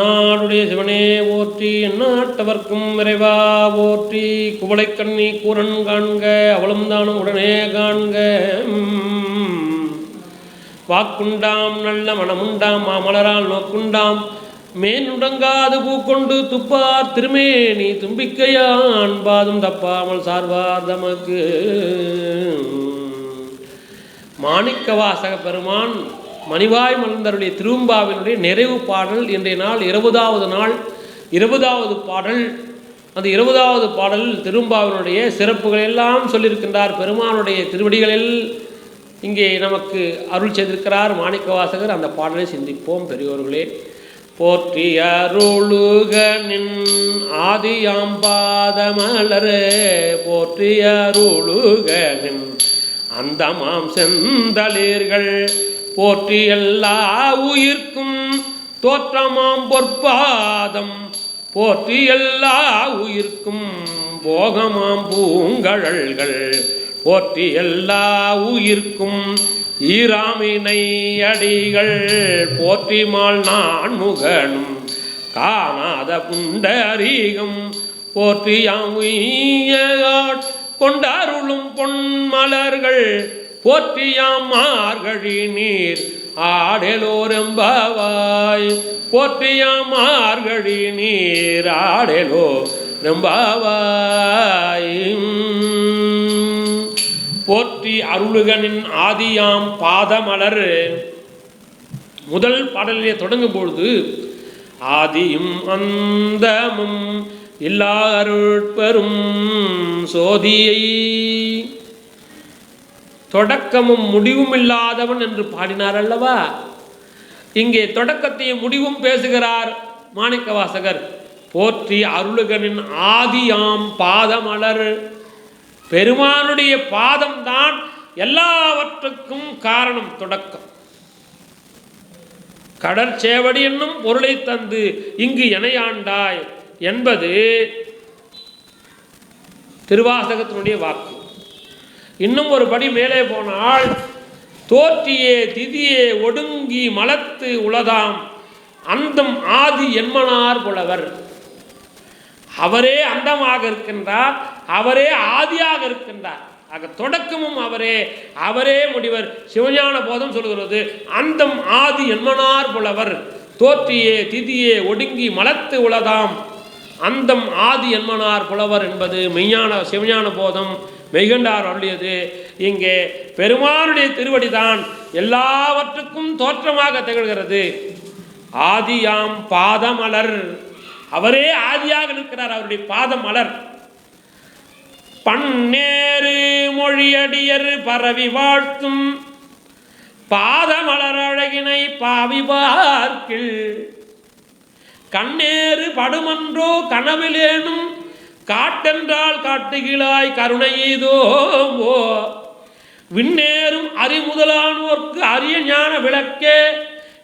நாடுடைய சிவனே ஓற்றி எந்நாட்டவர்க்கும் விரைவா ஓற்றி குவளைக்கண்ணி கூரன் காண்க அவளும் தானும் உடனே காண்க. வாக்குண்டாம் நல்ல மனமுண்டாம் மாமலரால் நோக்குண்டாம் மேனுடங்காது பூக்கொண்டு துப்பார் திருமேனி தும்பிக்கையான் பாதும் தப்பாமல் சார்வார் தமக்கு. மாணிக்கவாசக பெருமான் மணிவாய் மலர்ந்தருடைய திரும்பாவினுடைய நிறைவு பாடல் இன்றைய நாள் இருபதாவது நாள் இருபதாவது பாடல். அந்த இருபதாவது பாடல் திரும்பாவினுடைய சிறப்புகள் எல்லாம் சொல்லியிருக்கின்றார் பெருமானுடைய திருவடிகளில். இங்கே நமக்கு அருள் செய்திருக்கிறார் மாணிக்கவாசகர். அந்த பாடலை சிந்திப்போம் பெரியோர்களே. போற்றி அருளுகனின் ஆதியாம் பாதமலரே. போற்றி அருளுகனின் அந்தமாம் செந்தளிர்கள். போற்றி எல்லா உயிர்க்கும் தோற்றமாம் பொற்பாதம். போற்றி எல்லா உயிர்க்கும் போகமாம் பூங்கழல்கள். போற்றி எல்லா உயிர்க்கும் ஈராமினை அடிகள். போற்றிமால் நான் முகனும் காணாத புண்டரீகம் போற்றியாம் உய்யாட் கொண்டாருளும் பொன்மலர்கள் போற்றியாம் மார்கழி நீர் ஆடலோரம்பாவாய். போற்றியாம் மார்கழி நீர் ஆடலோ ரெம்பாவாய் போற்றி அருளுகனின் ஆதியாம் பாதமலர். முதல் பாடலிலே தொடங்கும் பொழுது ஆதியும் அந்தமும் இல்லாருட்பெரும் சோதியை தொடக்கமும் முடிவும் இல்லாதவன் என்று பாடினார் அல்லவா? இங்கே தொடக்கத்தையும் முடிவும் பேசுகிறார் மாணிக்கவாசகர். போற்றி அருளுகனின் ஆதியாம் பாதமலர். பெருமானுடைய பாதம்தான் எல்லாவற்றுக்கும் காரணம் தொடக்கம். கடற்சேவடி என்னும் பொருளை தந்து இங்கு இணையாண்டாய் என்பது திருவாசகத்தினுடைய வாக்கு. இன்னும் ஒரு படி மேலே போனால் தோற்றியே திதியே ஒடுங்கி மலத்து உளதாம். அந்தம் ஆதி என்மனார் புலவர். அவரே அந்தமாக இருக்கின்றார் அவரே ஆதியாக இருக்கின்றார். ஆக தொடக்கமும் அவரே அவரே முடிவர். சிவஞான போதம் சொல்கிறது அந்தம் ஆதி என்மனார் புலவர். தோற்றியே திதியே ஒடுங்கி மலத்து உளதாம். அந்தம் ஆதி என்மனார் புலவர் என்பது மெய்ஞான சிவஞான போதம். மெய்கண்டார் அருளியது. இங்கே பெருமானுடைய திருவடிதான் எல்லாவற்றுக்கும் தோற்றமாக திகழ்கிறது. ஆதியாம் பாதமலர். அவரே ஆதியாக நிற்கிறார் அவருடைய பாதமலர். பன்னேறு மொழியடியர் பரவி வாழ்த்தும். பாதமலர் அழகினை பாவி பார்க்கில். கண்ணேறு படுமன்றோ கனவிலேனும் காட்டென்றால் காட்டுகிழாய் கருணை ஓ விண்ணேறும் அறிமுதலானோர்க்கு அரிய ஞான விளக்கே.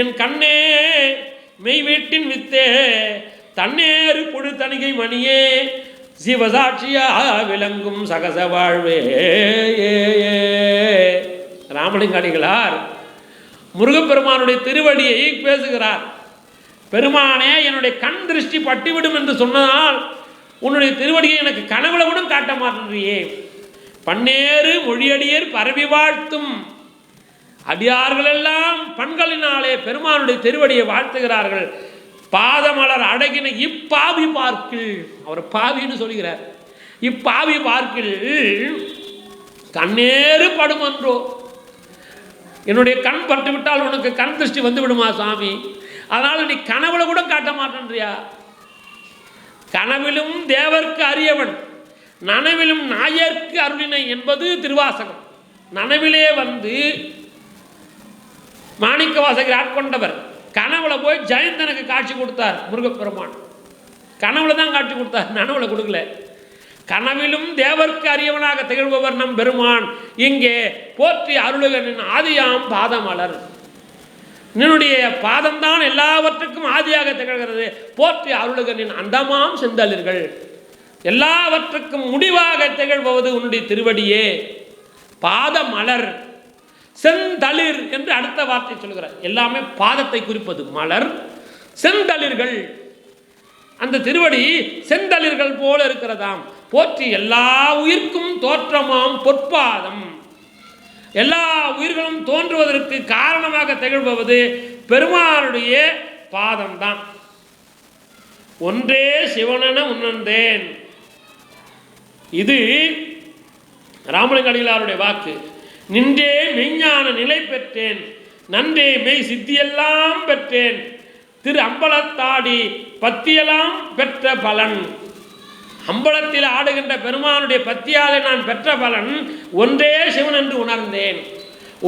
என் கண்ணே மெய் வீட்டின் வித்தே. தன்னேறு பொழு தணிகை மணியே. சிவசாட்சியா விளங்கும் சகச வாழ்வே. ராமலிங்க அடிகளார் முருகப்பெருமானுடைய திருவடியை பேசுகிறார். பெருமானே என்னுடைய கண் திருஷ்டி பட்டுவிடும் என்று சொன்னதால் உன்னுடைய திருவடியை எனக்கு கனவுல கூட காட்ட மாட்டேன்றியே. பன்னேறு மொழியடியர் பரவி வாழ்த்தும். அடியார்களெல்லாம் பண்களினாலே பெருமானுடைய திருவடியை வாழ்த்துகிறார்கள். பாதமலர் அடகின இப்பாவி பார்க்கில் அவர் பாவின்னு சொல்கிறார். இப்பாவி பார்க்கில் கண்ணேறு படுமன்றோ என்னுடைய கண் பட்டு விட்டால் உனக்கு கண் திருஷ்டி வந்து விடுமா சாமி? அதனால் நீ கனவுல கூட காட்ட மாட்டேன்றியா? கனவிலும் தேவர்க்கு அரியவன் நனவிலும் நாயர்க்கு அருளினை என்பது திருவாசகம். நனவிலே வந்து மாணிக்க வாசகர் ஆட்கொண்டவர். கனவுல போய் ஜெயந்தனுக்கு காட்சி கொடுத்தார் முருகப்பெருமான். கனவுல தான் காட்சி கொடுத்தார் நனவுல கொடுக்கல. கனவிலும் தேவர்க்கு அரியவனாக திகழ்பவர் நம் பெருமான். இங்கே போற்றி அருளுகனின் ஆதியாம் பாதமலர். நின்னுடைய பாதம்தான் எல்லாவற்றுக்கும் ஆதியாக திகழ்கிறது. போற்றி அருளுகனின் அந்தமாம் செந்தளிர்கள். எல்லாவற்றுக்கும் முடிவாக திகழ்பவது உன்னுடைய திருவடியே. பாதமலர் செந்தளிர் என்று அடுத்த வார்த்தை சொல்கிறார். எல்லாமே பாதத்தை குறிப்பது. மலர் செந்தளிர்கள். அந்த திருவடி செந்தளிர்கள் போல இருக்கிறதாம். போற்றி எல்லா உயிர்க்கும் தோற்றமாம் பொற்பாதம். எல்லா உயிர்களும் தோன்றுவதற்கு காரணமாக திகழ்பவது பெருமானுடைய பாதம்தான். ஒன்றே சிவனென உணர்ந்தேன். இது ராமலிங்கடிகளாருடைய வாக்கு. நின்றே மெய்ஞான நிலை பெற்றேன். நன்றே மெய் சித்தியெல்லாம் பெற்றேன். திரு அம்பலத்தாடி பத்தியெல்லாம் பெற்ற பலன். அம்பலத்தில் ஆடுகின்ற பெருமானுடைய பத்தியாலே நான் பெற்ற பலன் ஒன்றே சிவன் என்று உணர்ந்தேன்.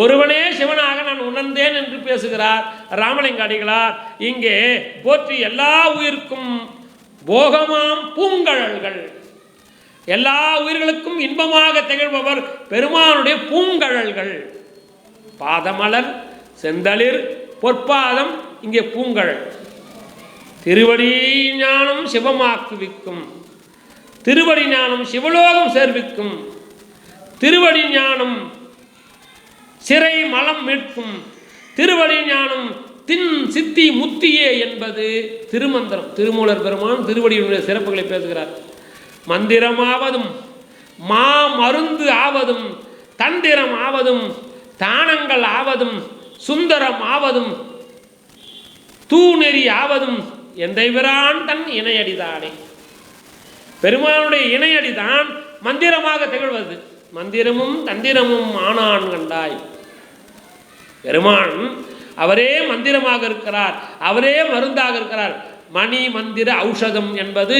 ஒருவனே சிவனாக நான் உணர்ந்தேன் என்று பேசுகிறார். ராமலிங்க அடிகளார் இங்கே போற்றி எல்லா உயிர்க்கும் போகமாம் பூங்கழல்கள். எல்லா உயிர்களுக்கும் இன்பமாக திகழ்பவர் பெருமானுடைய பூங்கழல்கள். பாதமலர் செந்தளிர் பொற்பாதம் இங்கே பூங்கழல். திருவடி ஞானம் சிவமாக்குவிக்கும். திருவடி ஞானம் சிவலோகம் சேர்விக்கும். திருவடி ஞானம் சிறை மலம் மீட்கும். திருவடி ஞானம் தின் சித்தி முத்தியே என்பது திருமந்திரம். திருமூலர் பெருமான் திருவடியினுடைய சிறப்புகளை பேசுகிறார். மந்திரமாவதும் மா மருந்து ஆவதும் தந்திரம் ஆவதும் தானங்கள் ஆவதும் சுந்தரம் ஆவதும் தூநெறி ஆவதும் எந்தை பிரான் தன் இணையடிதானே பெருமானுடைய இணையடிதான் மந்திரமாக திகழ்வது. மந்திரமும் தந்திரமும் ஆனான் கண்டாய். பெருமான் அவரே மந்திரமாக இருக்கிறார். அவரே மருந்தாக இருக்கிறார். மணி மந்திர ஔஷதம் என்பது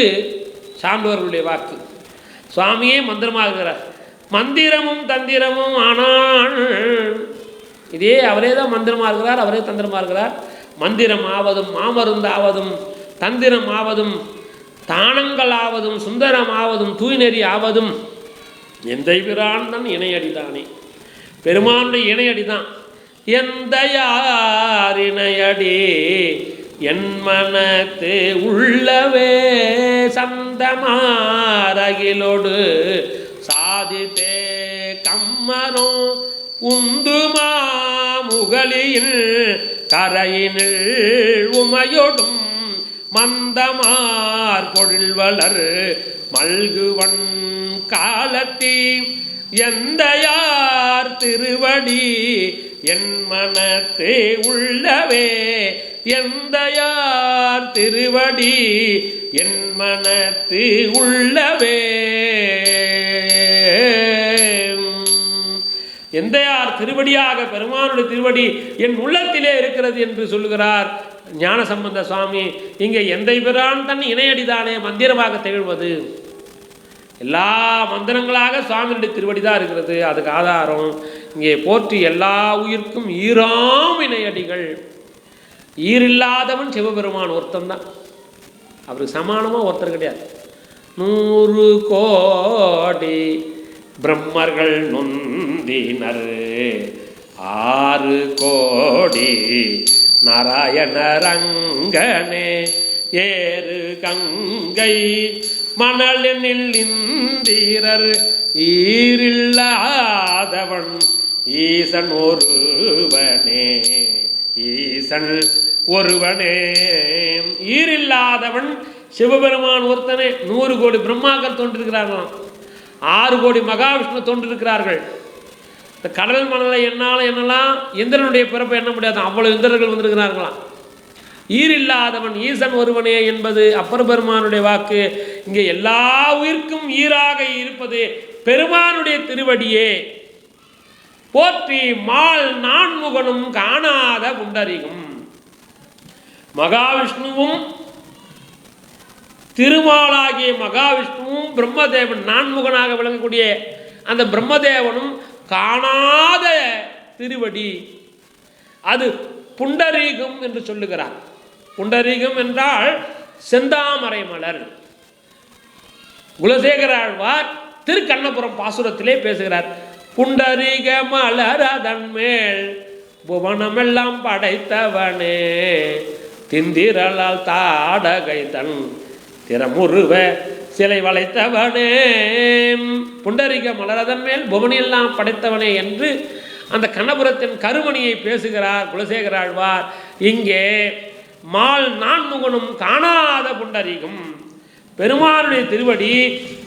சான்றோர்களுடைய வாக்கு. சுவாமியே மந்திரமாக இருக்கிறார். மந்திரமும் தந்திரமும் ஆனான். இதே அவரே தான் மந்திரமாக இருக்கிறார். அவரே தந்திரமாக இருக்கிறார். மந்திரம் ஆவதும் மாமருந்தாவதும் தந்திரம் ஆவதும் தானங்களாவதும் சுந்தரமாவதும் சுந்தரம் ஆவதும் தூய்நெறி ஆவதும் எந்த பிராண்டன் இணையடிதானே? பெருமானுடைய இணையடிதான். எந்த யாரிணையடி என் மனத்து உள்ளவே சந்தமாரகிலோடு சாதித்தே கம்மரோ உந்துமா முகலியில் கரையினில் உமையொடும் மந்தமார் பொழில்வளர் மல்குவன் காலத்தி எந்த யார் திருவடி என் மனத்தே உள்ளவே எந்த யார் திருவடி என் மனத்து உள்ளவே. எந்த யார் திருவடியாக பெருமானுடைய திருவடி என் உள்ளத்திலே இருக்கிறது என்று சொல்லுகிறார். ஞானசம்பந்த சுவாமி இங்கே எந்த பிரான் தன் இணையடிதானே மந்திரமாக திகழ்வது? எல்லா மந்திரங்களாக சுவாமியுடைய திருவடி தான் இருக்கிறது. அதுக்கு ஆதாரம் இங்கே போற்றி எல்லா உயிர்க்கும் ஈராம் இணையடிகள். ஈரில்லாதவன் சிவபெருமான் ஒருத்தன் தான். அவருக்கு சமானமாக ஒருத்தர் கிடையாது. நூறு கோடி பிரம்மர்கள் நொந்தினர். ஆறு கோடி நாராயண ரங்கனே ஏறு கங்கை மணலினில் இந்திரர் ஈரில்லாதவன் ஈசன் ஒருவனே ஈசன் ஒருவனே ஈரில்லாதவன் சிவபெருமான் ஒருத்தனே நூறு கோடி பிரம்மாக்கள் தோன்றிருக்கிறார்களாம். ஆறு கோடி மகாவிஷ்ணு தோன்றிருக்கிறார்கள். இந்த கடல் மணலை என்னால் என்னெல்லாம் இந்திரனுடைய பிறப்பை எண்ண முடியாது அவ்வளோ இந்திரர்கள் வந்திருக்கிறார்களாம். ஈர் இல்லாதவன் ஈசன் ஒருவனே என்பது அப்பர் பெருமானுடைய வாக்கு. இங்கே எல்லா உயிர்க்கும் ஈராக இருப்பது பெருமானுடைய திருவடியே. போற்றி மால் நான்முகனும் காணாத புண்டரிகம் மகாவிஷ்ணுவும் திருமாலாகிய மகாவிஷ்ணுவும் பிரம்மதேவன் நான்முகனாக விளங்கக்கூடிய அந்த பிரம்மதேவனும் காணாத திருவடி. அது புண்டரீகம் என்று சொல்லுகிறார். புண்டரீகம் என்றால் செந்தாமரை மலர். குலசேகர ஆழ்வார் திருக்கண்ணபுரம் பாசுரத்திலே பேசுகிறார். புண்டரீக மலர் அதன் மேல் புவனமெல்லாம் படைத்தவனே. திந்திரலால் தாடகை தன் திறமுருவ சிலை வளைத்தவனே புண்டரிக மலரதன் மேல் புவனியெல்லாம் படைத்தவனே என்று அந்த கண்ணபுரத்தின் கருமணியை பேசுகிறார் குலசேகர ஆழ்வார். இங்கே மால் நான்முகனும் காணாத புண்டரீகம். பெருமானுடைய திருவடி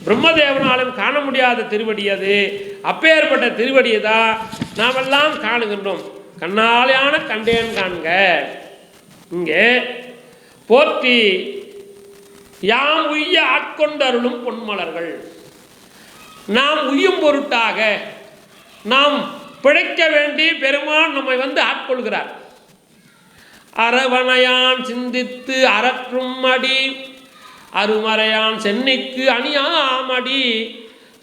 பிரம்மதேவனாலும் காண முடியாத திருவடி அது. அப்பேற்பட்ட திருவடியை தான் நாமெல்லாம் காணுகின்றோம். கண்ணாலையான கண்டேன் காண்க. இங்கே போற்றி யாம் உய்ய ஆட்கொண்டருளும் பொன்மலர்கள். நாம் உய்யும் பொருட்டாக நாம் பிழைக்க வேண்டி பெருமான் நம்மை வந்து ஆட்கொள்கிறார். அரவணையான் சிந்தித்து அறற்றும் அடி அருமறையான் சென்னைக்கு அணியாமடி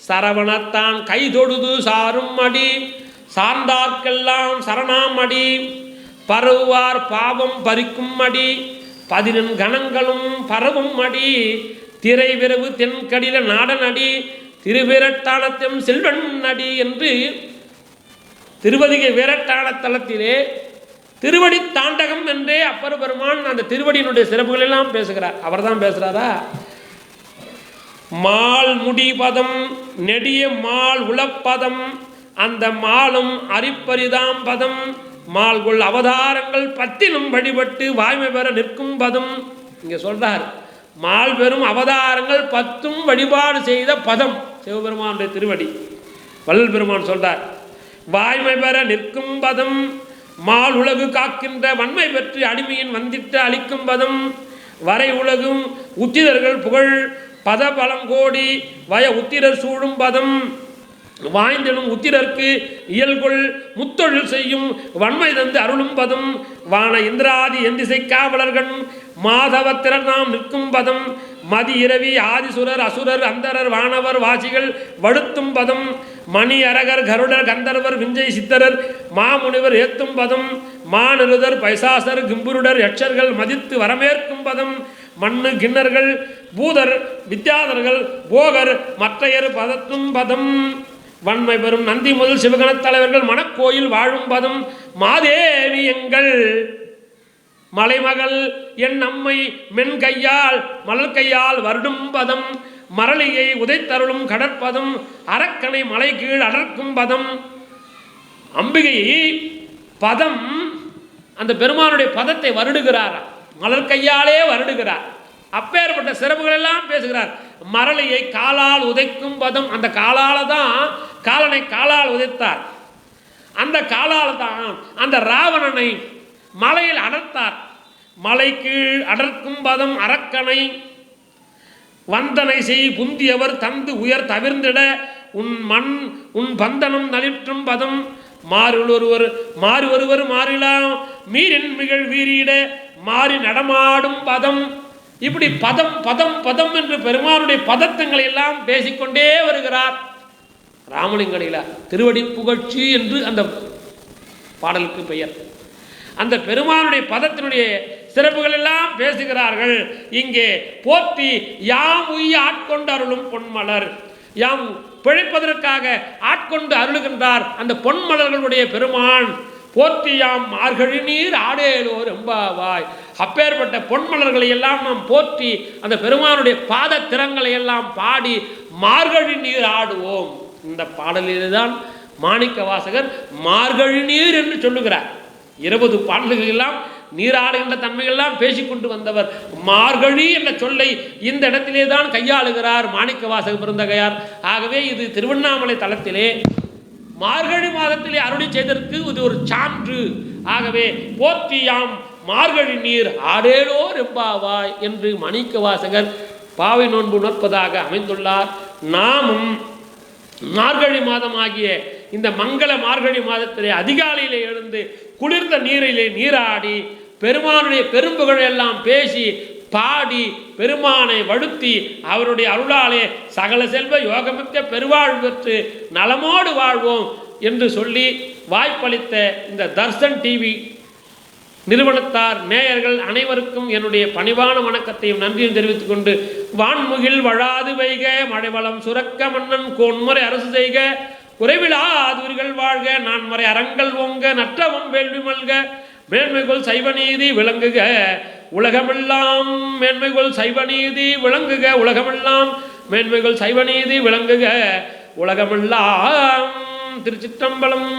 சரவணத்தான் கைதொடுது சாரும் அடி சார்ந்தார்க்கெல்லாம் சரணாம் அடி பரவுவார் பாவம் பறிக்கும் அடி பதினெண் கணங்களும் பரவும் அடி. திரை விரவு தென்கடில நாடன் அடி. திருவிரட்டானத்தம் செல்வன் அடி என்று திருவதிகை வீரட்டான தலத்திலே திருவடி தாண்டகம் என்றே அப்பர் பெருமான் அந்த திருவடியினுடைய சிறப்புகள் எல்லாம் பேசுகிறார். அவர் தான் பேசுகிறாரா மால் முடிபதம் நெடிய மால் உளப்பதம் அந்த மாலும் அரிப்பரிதாம் பதம் மால்கொள் அவதாரங்கள் பத்தினும் வழிபட்டு வாய்மை பெற நிற்கும் பதம். இங்கே சொல்கிறார் மால் பெறும் அவதாரங்கள் பத்தும் வழிபாடு செய்த பதம். சிவபெருமானுடைய திருவடி. வள்ளல் பெருமான் சொல்கிறார் வாய்மை பெற நிற்கும் பதம் மால் உலகு காக்கின்ற வன்மை பெற்று அடிமையின் வந்திட்டு அளிக்கும் பதம். வரை உலகும் உத்திரர்கள் புகழ் பத பலங்கோடி வய உத்திரர் சூழும் பதம். வாய்ந்தெழும் உத்திரர்க்கு இயல்கொள் முத்தொழில் செய்யும் வன்மை தந்து அருளும் பதம். வான இந்திராதி எந்திசை காவலர்கள் மாதவத்திரர் நாம் நிற்கும் பதம். மதி இரவி ஆதிசுரர் அசுரர் அந்தரர் வானவர் வாசிகள் வடுத்தும் பதம். மணி அரகர் கருடர் கந்தர்வர் விஞ்சை சித்தரர் மாமுனிவர் ஏத்தும் பதம். மாநிருதர் பைசாசர் கிம்புருடர் யட்சர்கள் மதித்து வரமேற்கும் பதம். மண்ணு கிண்ணர்கள் பூதர் வித்யாதர்கள் போகர் மற்றையர் பதத்தும் பதம். வன்மை பெறும் நந்தி முதல் சிவகணத் தலைவர்கள் மணக்கோயில் வாழும் பதம் மாதேவி எங்கள். மலைமகள் என் அம்மை மென் கையால் மலர் கையால் வருடும் பதம் மரளியை உதைத்தருளும் கடற்பதம் அரக்கனை மலை கீழ் அடர்க்கும் பதம். அம்பிகை பதம் அந்த பெருமானுடைய பதத்தை வருடுகிறார். மலர் கையாலே வருடுகிறார். அப்பேற்பட்ட சிறப்புகள் எல்லாம் பேசுகிறார். மரளியை காலால் உதைக்கும் பதம் அந்த காலால தான் காலனை காலால் உதைத்தார். அந்த காலால் தான் அந்த ராவணனை மலையில் அடர்த்தார். மலை கீழ் அடர்க்கும் பதம் அரக்கனை. வந்தனை செய் புந்தியவர் தந்து உயர் தவிர்ந்திட உன் மண் உன் பந்தனம் நலிற்றும் பதம். மாறுள் ஒருவர் மாறு ஒருவர் மாறிலாம் மீரின் மிகழ் வீரியிட மாறி நடமாடும் பதம். இப்படி பதம் பதம் பதம் என்று பெருமானுடைய பதத்தங்களை எல்லாம் பேசிக்கொண்டே வருகிறார். ராமலிங்கடியில திருவடி புகழ்ச்சி என்று அந்த பாடலுக்கு பெயர். அந்த பெருமானுடைய பதத்தினுடைய சிறப்புகள் எல்லாம் பேசுகிறார்கள். இங்கே போற்றி யாம் உய்ய ஆட்கொண்டு அருளும் பொன்மலர். யாம் பிழைப்பதற்காக ஆட்கொண்டு அருளுகின்றார் அந்த பொன்மலர்களுடைய பெருமான். போற்றியாம் மார்கழி நீர் ஆடேலோர் எம்பாவாய் அப்பேற்பட்ட பொன்மலர்களை எல்லாம் நாம் போற்றி அந்த பெருமானுடைய பாத திறங்களை எல்லாம் பாடி மார்கழி நீர் ஆடுவோம். இந்த பாடலிலே தான் மாணிக்க வாசகர் மார்கழி நீர் என்று சொல்லுகிறார். இருபது பாடல்கள் எல்லாம் நீராடுகின்ற தன்மையெல்லாம் பேசிக்கொண்டு வந்தவர் மார்கழி என்ற சொல்லை இந்த இடத்திலே தான் கையாளுகிறார் மாணிக்க வாசக பிறந்தகையார் ஆகவே இது திருவண்ணாமலை தளத்திலே மார்கழி மாதத்திலே அருளி செய்ததற்கு இது ஒரு சான்று. ஆகவே போத்தியாம் மார்கழி நீர் ஆடேலோ ரெம்பாவாய் என்று மாணிக்க வாசகர் பாவை நோன்பு உணர்ப்பதாக அமைந்துள்ளார். நாமும் மார்கழி மாதமாகிய இந்த மங்கள மார்கழி மாதத்திலே அதிகாலையில் எழுந்து குளிர்ந்த நீரிலே நீராடி பெருமானுடைய பெரும்புகள் எல்லாம் பேசி பாடி பெருமானை வழுத்தி அவருடைய அருளாலே சகல செல்வ யோகமிக்க பெருவாழ்வு பெற்று நலமோடு வாழ்வோம் என்று சொல்லி வாய்ப்பளித்த இந்த தர்சன் டிவி நிறுவனத்தார் நேயர்கள் அனைவருக்கும் என்னுடைய பணிவான வணக்கத்தையும் நன்றியும் தெரிவித்துக் கொண்டு வான்முகில் வழாது வைக மழைவளம் சுரக்க மன்னன் கோன்முறை அரசு செய்க குறைவிலாதுரிகள் வாழ்க நான் முறை அறங்கள் ஓங்க நற்றவம் வேள்வி மல்க மேன்மைகள் சைவநீதி விளங்குக உலகமெல்லாம் மேன்மைகள் சைவநீதி விளங்குக உலகமெல்லாம் மேன்மைகள் சைவநீதி விளங்குக உலகமெல்லாம் திருச்சிற்றம்பலம்